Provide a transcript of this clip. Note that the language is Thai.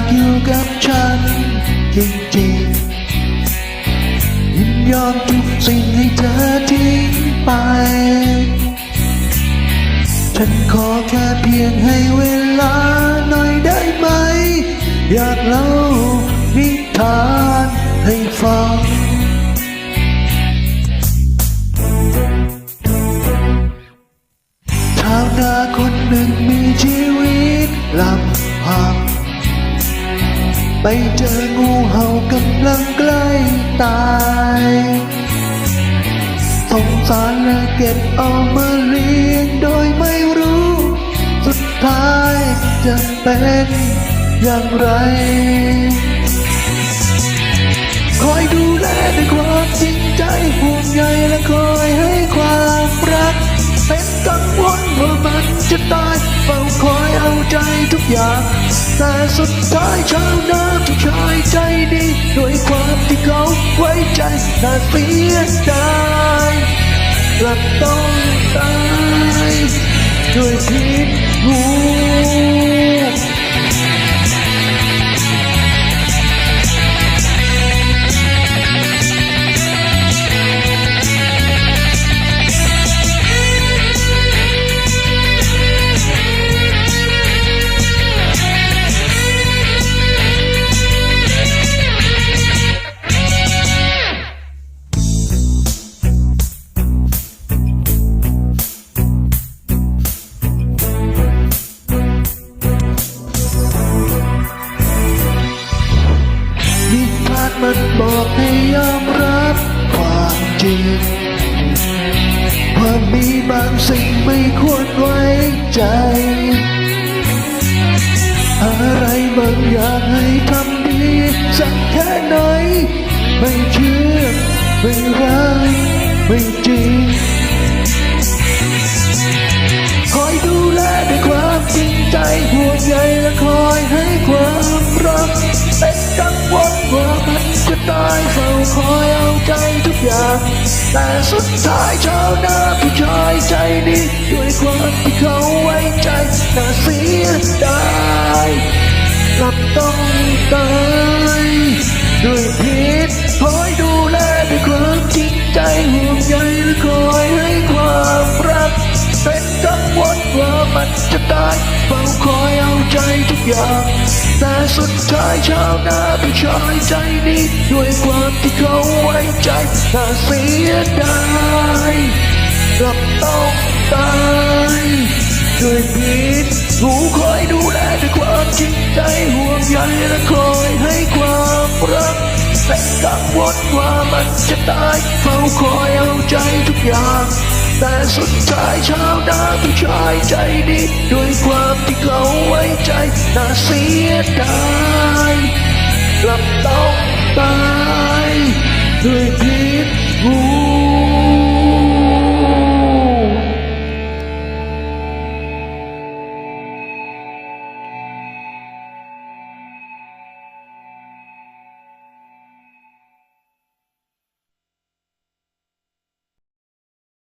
ากอยู่กับฉัน จริงๆ ยินยอมทุกสิ่งให้เธอทิ้งไป ฉันขอแค่เพียงให้เวลาหน่อยได้ไหม อยากเล่านิทานให้ฟัง ไปเจองูเห่ากำลังใกล้ตายสงสารและเก็บเอามาเลี้ยงโดยไม่รู้ สุดท้ายจะเป็นอย่างไร คอยดูแลด้วยความจริงใจห่วงใยและ อยากแต่สุดท้ายชาวนาผู้ชายใจดี ด้วยความที่เขาไว้ใจน่าเสียดายกลับต้องตาย ด้วยพิษงูนิ บางสิ่งไม่ควรไว้ใจ อะไรบางอย่างให้ทำดีสักแค่ไหน ไม่เชื่อ ไม่รักไม่จริง คอยดูแลด้วยความจริงใจห่วงใยและคอยให้ความรักเป็นกังวลว่ามันจะตายเฝ้าคอยเอาใจ อยางแต่สุดท้ายชาวนาผู้ชายใจดีด้วยความที่เขาไว้ใจน่าเสียดายกลับต้องตายด้วยพิษคอยดูแลด้วยความจริงใจห่วงใยและคอยให้ความรัก เป็นกังวลว่ามันจะตายเฝ้าคอยเอาใจทุกอย่าง แต่สุดท้ายชาวนาผู้ชายใจดีด้วยความที่เขาไว้ใจน่าเสียดายกลับต้องตายด้วยพิษหูคอยดูแลด้วยความจริงใจห่วงใยและคอยให้ความรักเป็นกังวลว่ามันจะตายเฝ้าคอยเอาใจทุกอย่าง แต่สุดท้ายชาวนาผู้ชายใจดี ด้วยความที่เขาไว้ใจ น่าเสียดายกลับต้องตายด้วยพิ